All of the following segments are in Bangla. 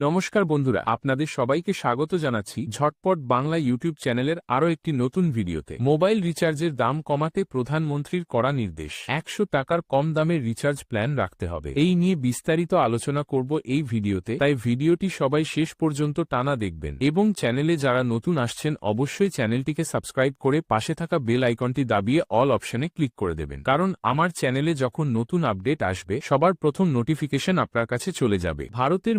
নমস্কার বন্ধুরা, আপনাদের সবাইকে স্বাগত জানাচ্ছি ঝটপট বাংলা ইউটিউব চ্যানেলের আরও একটি নতুন ভিডিওতে। মোবাইল রিচার্জের দাম কমাতে প্রধানমন্ত্রীর করা নির্দেশ। একশো টাকার কম দামের রিচার্জ প্ল্যান রাখতে হবে। এই নিয়ে বিস্তারিত আলোচনা করব এই ভিডিওতে, তাই ভিডিওটি সবাই শেষ পর্যন্ত টানা দেখবেন। এবং চ্যানেলে যারা নতুন আসছেন, অবশ্যই চ্যানেলটিকে সাবস্ক্রাইব করে পাশে থাকা বেল আইকনটি দাবিয়ে অল অপশনে ক্লিক করে দেবেন। কারণ আমার চ্যানেলে যখন নতুন আপডেট আসবে, সবার প্রথম নোটিফিকেশন আপনার কাছে চলে যাবে। ভারতের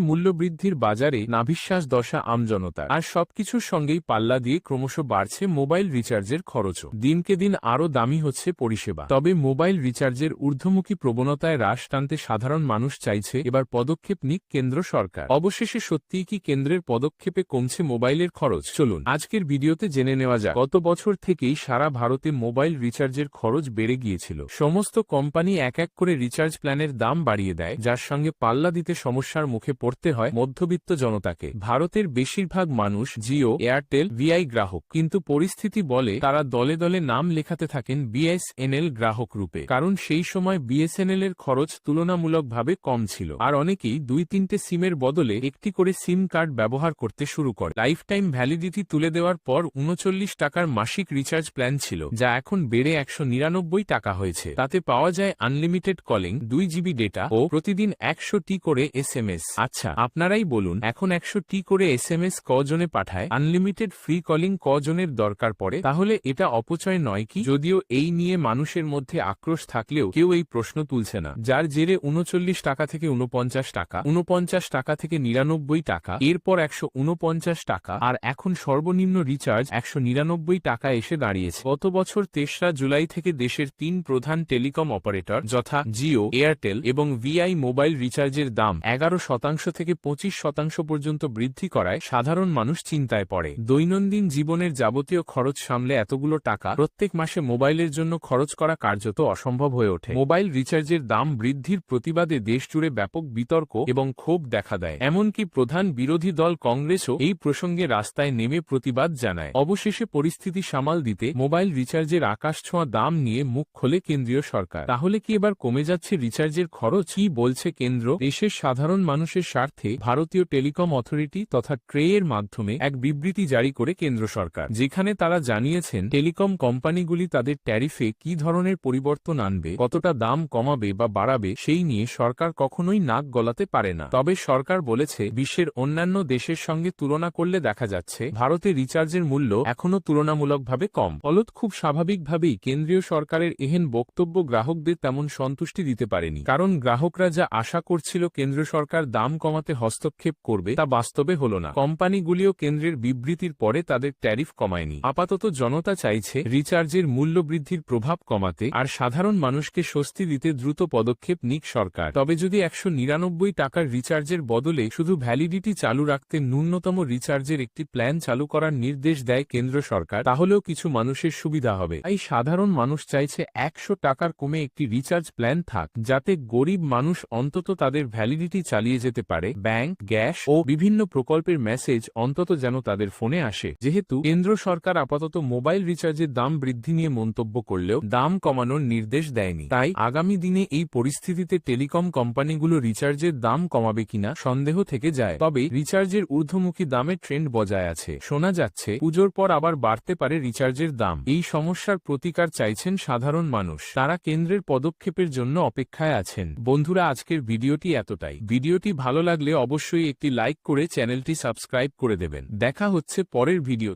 মূল্যবৃদ্ধির বাজারে নাভিশ্বাস দশা আমজনতার আর সবকিছুর সঙ্গেই পাল্লা দিয়ে ক্রমশ বাড়ছে মোবাইল রিচার্জের খরচও। দিনকে দিন আরও দামি হচ্ছে পরিষেবা। তবে মোবাইল রিচার্জের ঊর্ধ্বমুখী প্রবণতায় হ্রাস টানতে সাধারণ মানুষ চাইছে এবার পদক্ষেপ নিক কেন্দ্র সরকার। অবশেষে সত্যিই কি কেন্দ্রের পদক্ষেপে কমছে মোবাইলের খরচ? চলুন আজকের ভিডিওতে জেনে নেওয়া যাক। গত বছর থেকেই সারা ভারতে মোবাইল রিচার্জের খরচ বেড়ে গিয়েছিল। সমস্ত কোম্পানি এক এক করে রিচার্জ প্ল্যানের দাম বাড়িয়ে দেয়, যার সঙ্গে পাল্লা দিতে সমস্যার মুখে পড়তে হয় মধ্যবিত্ত জনতাকে। ভারতের বেশিরভাগ মানুষ জিও, এয়ারটেল, ভিআই গ্রাহক। কিন্তু পরিস্থিতি বলে তারা দলে দলে নাম লেখাতে থাকেন বিএসএনএল গ্রাহক রূপে। কারণ সেই সময় বিএসএনএল এর খরচ তুলনামূলকভাবে কম ছিল। আর অনেকেই দুই তিনটে সিমের বদলে একটি করে সিম কার্ড ব্যবহার করতে শুরু করে। লাইফ টাইম ভ্যালিডিটি তুলে দেওয়ার পর উনচল্লিশ টাকার মাসিক রিচার্জ প্ল্যান ছিল, যা এখন বেড়ে একশো নিরানব্বই টাকা হয়েছে। তাতে পাওয়া যায় আনলিমিটেড কলিং, দুই জিবি ডেটা ও প্রতিদিন একশো টি করে এস আচ্ছা আপনারাই বলুন, এখন একশো টি করে এস এম এস কজনে পাঠায়? আনলিমিটেড ফ্রি কলিং কজনের দরকার পড়ে। তাহলে এটা অপচয় নয় কি? যদিও এই নিয়ে মানুষের মধ্যে আক্রোশ থাকলেও কেউ এই প্রশ্ন তুলছে না। যার জেরে উনচল্লিশ টাকা থেকে উনপঞ্চাশ টাকা উনপঞ্চাশ টাকা থেকে নিরানব্বই টাকা, এরপর একশো উনপঞ্চাশ টাকা, আর এখন সর্বনিম্ন রিচার্জ একশো নিরানব্বই টাকা এসে দাঁড়িয়েছে। গত বছর তেসরা জুলাই থেকে দেশের তিন প্রধান টেলিকম অপারেটর, যথা জিও, এয়ারটেল এবং ভিআই মোবাইল রিচার্জের দাম এগারো শতাংশ থেকে পঁচিশ শতাংশ পর্যন্ত বৃদ্ধি করায় সাধারণ মানুষ চিন্তায় পড়ে। দৈনন্দিন জীবনের যাবতীয় খরচ সামলে এতগুলো টাকা প্রত্যেক মাসে মোবাইলের জন্য খরচ করা কার্যত অসম্ভব হয়ে ওঠে। মোবাইল রিচার্জের দাম বৃদ্ধির প্রতিবাদে দেশজুড়ে ব্যাপক বিতর্ক এবং ক্ষোভ দেখা দেয়। এমনকি প্রধান বিরোধী দল কংগ্রেসও এই প্রসঙ্গে রাস্তায় নেমে প্রতিবাদ জানায়। অবশেষে পরিস্থিতি সামাল দিতে মোবাইল রিচার্জের আকাশ ছোঁয়া দাম নিয়ে মুখ খোলে কেন্দ্রীয় সরকার। তাহলে কি এবার কমে যাচ্ছে রিচার্জের খরচ? কি বলছে কেন্দ্র? দেশের সাধারণ মানুষের স্বার্থে ভারতীয় টেলিকম অথরিটি তথা ট্রে এর মাধ্যমে এক বিবৃতি জারি করে কেন্দ্র সরকার, যেখানে তারা জানিয়েছেন টেলিকম কোম্পানিগুলি তাদের ট্যারিফে কি ধরনের পরিবর্তন আনবে, কতটা দাম কমাবে বা বাড়াবে সেই নিয়ে সরকার কখনোই নাক গলাতে পারে না। তবে সরকার বলেছে, বিশ্বের অন্যান্য দেশের সঙ্গে তুলনা করলে দেখা যাচ্ছে, ভারতে রিচার্জের মূল্য এখনও তুলনামূলকভাবে কম। ফলত খুব স্বাভাবিকভাবেই কেন্দ্রীয় সরকারের এহেন বক্তব্য গ্রাহকদের তেমন সন্তুষ্টি দিতে পারেনি। কারণ গ্রাহকরা যা আশা করছিল, কেন্দ্র সরকার দাম কমাতে হস্তক্ষেপ করবে তা বাস্তবে হল না। কোম্পানিগুলিও কেন্দ্রের বিবৃতির পরে তাদের ট্যারিফ কমায়নি। আপাতত জনতা চাইছে রিচার্জের মূল্য বৃদ্ধির প্রভাব কমাতে আর সাধারণ মানুষকে স্বস্তি দিতে দ্রুত পদক্ষেপ নিক সরকার। তবে যদি একশো নিরানব্বই টাকার রিচার্জের বদলে শুধু ভ্যালিডিটি চালু রাখতে ন্যূনতম রিচার্জের একটি প্ল্যান চালু করার নির্দেশ দেয় কেন্দ্র সরকার, তাহলেও কিছু মানুষের সুবিধা হবে। তাই সাধারণ মানুষ চাইছে একশো টাকার কমে একটি রিচার্জ প্ল্যান থাক, যাতে গরিব মানুষ অন্তত তাদের ভ্যালিডিটি চালিয়ে যেতে পারে। ব্যাংক গ্যাস ও বিভিন্ন প্রকল্পের মেসেজ অন্তত যেন তাদের ফোনে আসে। যেহেতু কেন্দ্র সরকার আপাতত মোবাইল রিচার্জের দাম বৃদ্ধি নিয়ে মন্তব্য করলেও দাম কমানোর নির্দেশ দেয়নি। তাই আগামী দিনে এই পরিস্থিতিতে টেলিকম কোম্পানিগুলো রিচার্জের দাম কমাবে কিনা সন্দেহ থেকে যায়। তবে রিচার্জের ঊর্ধ্বমুখী দামে ট্রেন্ড বজায় আছে। শোনা যাচ্ছে, পুজোর পর আবার বাড়তে পারে রিচার্জের দাম। এই সমস্যার প্রতিকার চাইছেন সাধারণ মানুষ। তারা কেন্দ্রের পদক্ষেপের জন্য অপেক্ষায় আছেন। বন্ধুরা, আজকের ভিডিওটি এতটাই। ভিডিওটি ভালো লাগলে অবশ্যই একটি লাইক করে চ্যানেলটি সাবস্ক্রাইব করে দেবেন। দেখা হচ্ছে পরের ভিডিও